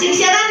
शिक्षकांना